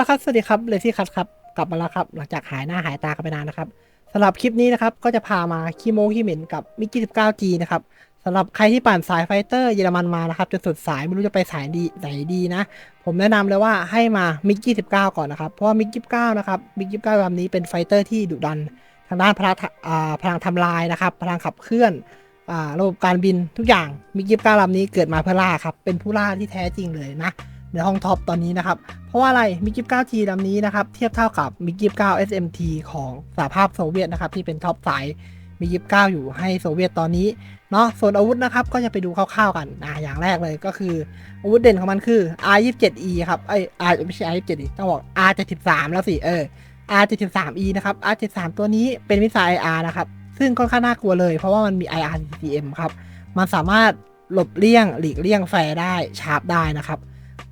ละครับ สวัสดีครับเลซี่คัทครับ กลับมาแล้วครับ หลังจากหายหน้าหายตากันไปนานนะครับสำหรับคลิปนี้นะครับ ก็จะพามาขี้โมขี้เหม็นกับมิกกี้ 19G นะครับสำหรับใครที่ปั่นสายไฟเตอร์เยอรมันมานะครับจนสุดสายไม่รู้จะไปสายดีไหนดีนะ ผมแนะนำเลยว่าให้มามิกกี้ 19 ก่อนนะครับ เพราะว่ามิกกี้ 19 นะครับมิกกี้ 19ลำนี้เป็นไฟเตอร์ที่ดุดัน ทางด้านพลังอ่าพลังทำลายนะครับ พลังขับเคลื่อนอ่าระบบการบินทุกอย่างมิกกี้ 19ลำนี้เกิดมาเพื่อล่าครับเป็นผู้ล่าที่แท้จริงเลยนะ ในห้องท็อปตอนนี้นะครับ เพราะว่าอะไรมิกกิบ 9G ลำนี้นะครับ เทียบเท่ากับมิกกิบ9 SMT ของสหภาพโซเวียตนะครับ ที่เป็นท็อปสายมิกกิบ9อยู่ให้โซเวียตตอนนี้เนาะส่วนอาวุธนะครับก็จะไปดูคร่าวๆกันนะอย่างแรกเลยก็คือ อาวุธเด่นของมันคือ R27E ครับไอ R ไม่ใช่ R27 ต้องบอก R73 แล้วสิเออ R73E นะครับ R73 ตัวนี้เป็นมิสไซล์ IR นะครับ ซึ่งค่อนข้างน่ากลัวเลยเพราะว่ามันมี IR CCM ครับ มันสามารถหลบเลี่ยงหลีกเลี่ยงแฟร์ได้ชาร์ปได้นะครับ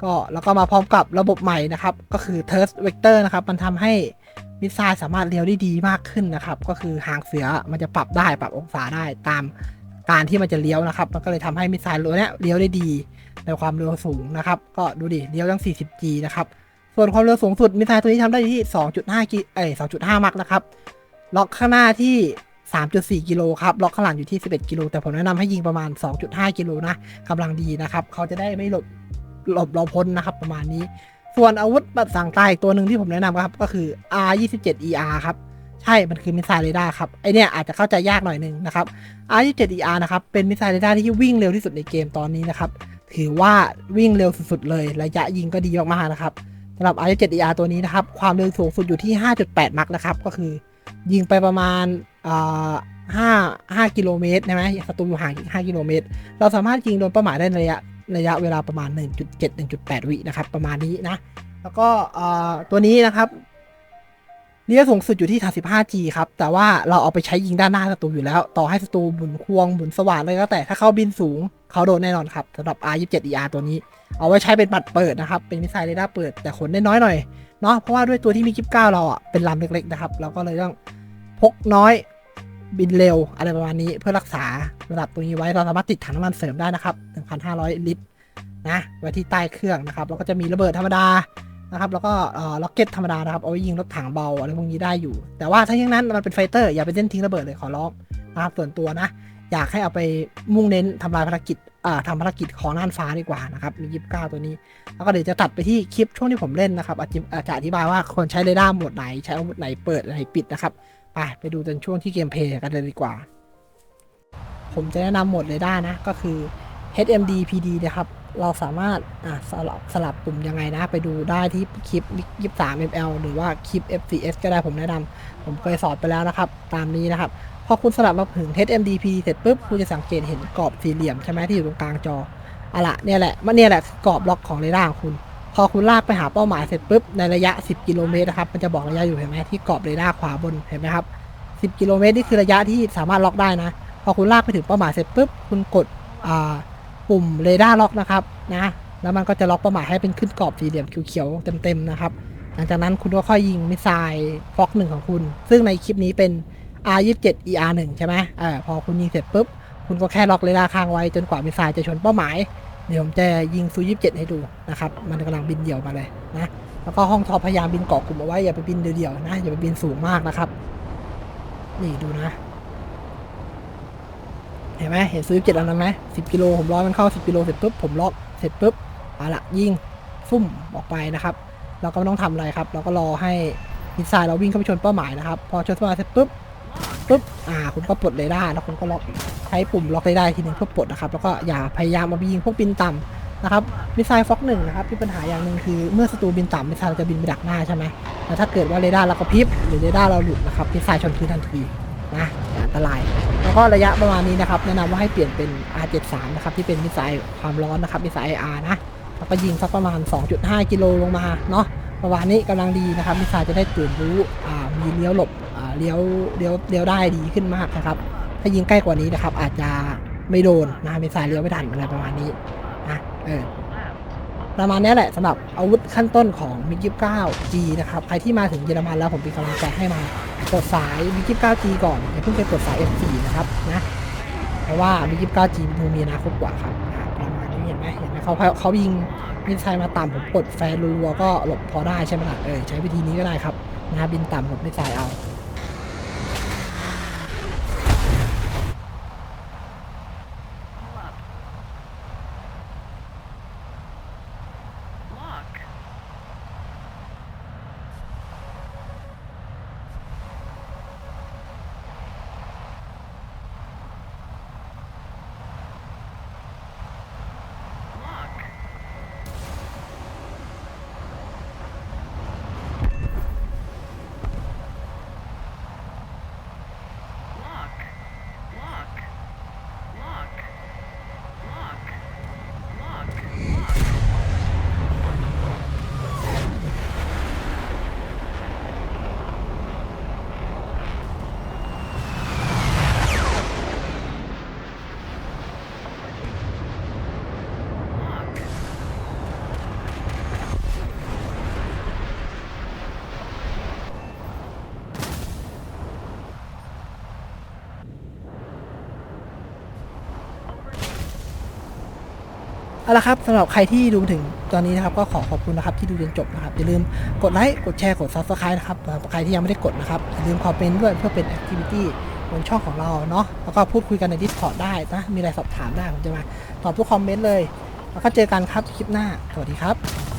ก็แล้วก็มาพร้อมกับระบบใหม่นะครับ ก็คือ t h i r s t Vector นะครับ มันทำให้มิสไซล์สามารถเลี้ยวได้ดีมากขึ้นนะครับ ก็คือหางเสือมันจะปรับได้ปรับองศาได้ตามการที่มันจะเลี้ยวนะครับ มันก็เลยทำให้มิสไซล์ตัวเนี้ยเลี้ยวได้ดีในความเร็วสูงนะครับ ก็ดูดิเลี้ยวตั้ง 40G นะครับ ส่วนความเร็วสูงสุดมิสไซล์ตัวนี้ทำได้ที่ 2.5กิเอ้ย2.5 มักนะครับ ล็อกข้างหน้าที่ 3.4 กิโลครับ ล็อกข้างหลังอยู่ที่ 11 กิโล แต่ผมแนะนำให้ยิงประมาณ 2.5 กิโลนะกำลังดีนะครับ เขาจะได้ไม่หลบ หลบเราพ้นนะครับ ประมาณนี้ ส่วนอาวุธแบบสั่งตายอีกตัวหนึ่งที่ผมแนะนำครับ ก็คือ R27ER ครับ ใช่ มันคือมิสไซล์เรดาร์ครับไอเนี้ยอาจจะเข้าใจยากหน่อยหนึงนะครับ R27ER นะครับเป็นมิสไซล์เรดาร์ที่วิ่งเร็วที่สุดในเกมตอนนี้นะครับถือว่าวิ่งเร็วสุดๆเลยระยะยิงก็ดีมากๆนะครับสำหรับ R27ER ตัวนี้นะครับความเร็วสูงสุดอยู่ที่ 5.8 มักนะครับก็คือยิงไปประมาณอ่า5 5กิโลเมตรใช่ไหมศัตรูอยู่ห่างอีก5กิโลเมตร เราสามารถยิงโดนเป้าหมายได้ในระยะ ระยะเวลาประมาณ 1.7 1.8 วินะครับ ประมาณนี้นะ แล้วก็ตัวนี้นะครับเลี้ยสูงสุดอยู่ที่ 35G ครับ แต่ว่าเราเอาไปใช้ยิงด้านหน้าศัตรูอยู่แล้ว ต่อให้ศัตรูหมุนควงหมุนสว่านเลยก็แต่ถ้าเขาบินสูงเขาโดนแน่นอนครับสำหรับ R27ER ตัวนี้ เอาไว้ใช้เป็นบัตรเปิดนะครับ เป็นมิสไซล์เรดาร์เปิด แต่ขนได้น้อยหน่อยเนาะ เพราะว่าด้วยตัวที่มีกิฟเก้าเราอะ เป็นลำเล็กๆนะครับ เราก็เลยต้องพกน้อย บินเร็วอะไรประมาณนี้เพื่อรักษาระดับตรงนี้ไว้เราสามารถติดถังน้ำมันเสริมได้นะครับ 1,500 ลิตรนะไว้ที่ใต้เครื่องนะครับแล้วก็จะมีระเบิดธรรมดานะครับแล้วก็อ่อล็อกเก็ตธรรมดานะครับเอาไว้ยิงรถถังเบาอะไรพวกนี้ได้อยู่ แต่ว่าถ้าอย่างนั้นมันเป็นไฟเตอร์อย่าไปเล่นทิ้งระเบิดเลยขอร้องนะครับส่วนตัวนะ อยากให้เอาไปมุ่งเน้นทำลายภารกิจอ่าทำภารกิจของน่านฟ้าดีกว่านะครับมียิบเก้าตัวนี้ แล้วก็เดี๋ยวจะตัดไปที่คลิปช่วงที่ผมเล่นนะครับอาจจะอธิบายว่าควรใช้เรดาร์โหมดไหนใช้อาวุธไหนเปิดไหนปิดนะครับ ไปไปดูจนช่วงที่เกมเพลย์กันเลยดีกว่า ผมจะแนะนำโหมดเรดาร์นะ ก็คือ HMD PD นะครับ เราสามารถอ่าสลับสลับปุ่มยังไงนะ ไปดูได้ที่คลิป 23 ml หรือว่าคลิป FCS ก็ได้ผมแนะนำผมเคยสอนไปแล้วนะครับ ตามนี้นะครับ พอคุณสลับมาถึง HMD PD เสร็จปุ๊บ คุณจะสังเกตเห็นกรอบสี่เหลี่ยมใช่ไหมที่อยู่ตรงกลางจออะละเนี่ยแหละมันเนี่ยแหละกรอบล็อกของเรดาร์ของคุณ พอคุณลากไปหาเป้าหมายเสร็จปุ๊บในระยะ 10 กิโลเมตรนะครับมันจะบอกระยะอยู่เห็นไหมที่กรอบเรดาร์ขวาบนเห็นไหมครับ 10 กิโลเมตรนี่คือระยะที่สามารถล็อกได้นะ พอคุณลากไปถึงเป้าหมายเสร็จปุ๊บคุณกดปุ่มเรดาร์ล็อกนะครับนะแล้วมันก็จะล็อกเป้าหมายให้เป็นขึ้นกรอบสี่เหลี่ยมเขียวๆเต็มๆนะครับหลังจากนั้นคุณก็ค่อยยิงมิสไซล์ฟอกหนึ่งของคุณ ซึ่งในคลิปนี้เป็น R27 ER1 ใช่ไหมเออพอคุณยิงเสร็จปุ๊บคุณก็แค่ล็อกเรดาร์ค้างไว้จนกว่ามิสไซล์จะชนเป้าหมาย เดี๋ยวผมจะยิงซู27ให้ดูนะครับ มันกำลังบินเดี่ยวมาเลยนะ แล้วก็ห้องทอพยายามบินเกาะกลุ่มเอาไว้ อย่าไปบินเดี่ยวๆนะ อย่าไปบินสูงมากนะครับ นี่ดูนะ เห็นไหมเห็นซื้อเจ็ดอันนั้นไหมสิบกิโลผมร้อยมันเข้าสิบกิโลเสร็จปุ๊บผมล็อกเสร็จปุ๊บเอาละยิงฟุ่มออกไปนะครับ เราก็ไม่ต้องทำอะไรครับ เราก็รอให้มิสไซล์เราวิ่งเข้าไปชนเป้าหมายนะครับ พอชนเป้าหมายเสร็จปุ๊บ ปุ๊บอ่าคุณก็ปลดเรดาร์แล้วคุณก็ล็อกใช้ปุ่มล็อกเรดาร์ทีหนึงเพื่อปลดนะครับแล้วก็อย่าพยายามมาไปยิงพวกบินต่ำนะครับมิสไซล์ฟ็อกหนึ่งนะครับที่ปัญหาอย่างหนึ่งคือเมื่อศัตรูบินต่ำมิสไซล์จะบินไปดักหน้าใช่ไหมแต่ถ้าเกิดว่าเรดาร์เรากระพริบหรือเรดาร์เราหลุดนะครับมิสไซล์ชนพื้นทันทีนะอันตราย แล้วก็ระยะประมาณนี้นะครับแนะนำว่าให้เปลี่ยนเป็น R73 นะครับที่เป็นมิสไซล์ความร้อนนะครับมิสไซล์ IR นะแล้วก็ยิงสักประมาณ 2.5 กิโลลงมาเนาะประมาณนี้กำลังดีนะครับมิสไซล์จะได้ตื่นรู้มีเลี้ยวหลบ เลี้ยวเลี้ยวเลี้ยวได้ดีขึ้นมากนะครับ ถ้ายิงใกล้กว่านี้นะครับ อาจจะไม่โดนนะมิสไซล์เลี้ยวไม่ทันอะไรประมาณนี้นะเออประมาณนี้แหละสำหรับอาวุธขั้นต้นของมิก29 G นะครับ ใครที่มาถึงเยอรมันแล้วผมเป็นกำลังใจให้มากดสายมิกิบ 9G ก่อนอย่าเพิ่งไปกดสาย F4 นะครับนะเพราะว่ามิกิบ 9G ดูมีอนาคตกว่าครับประมาณนี้เห็นไหมเห็นไหมเขาเขายิงมิสไซล์มาต่ำผมกดแฟนรัวๆก็หลบพอได้ใช่ไหมล่ะเออใช้วิธีนี้ก็ได้ครับนะบินต่ำหลบมิสไซเอา เอาละครับสำหรับใครที่ดูถึงตอนนี้นะครับก็ขอขอบคุณนะครับที่ดูจนจบนะครับอย่าลืมกดไลค์กดแชร์กด subscribe นะครับสำหรับใครที่ยังไม่ได้กดนะครับอย่าลืมคอมเมนต์ด้วยเพื่อเป็น activity บนช่องของเราเนาะแล้วก็พูดคุยกันใน Discord ได้นะมีอะไรสอบถามได้ผมจะมาตอบทุกคอมเมนต์เลย แล้วก็เจอกันครับคลิปหน้าสวัสดีครับ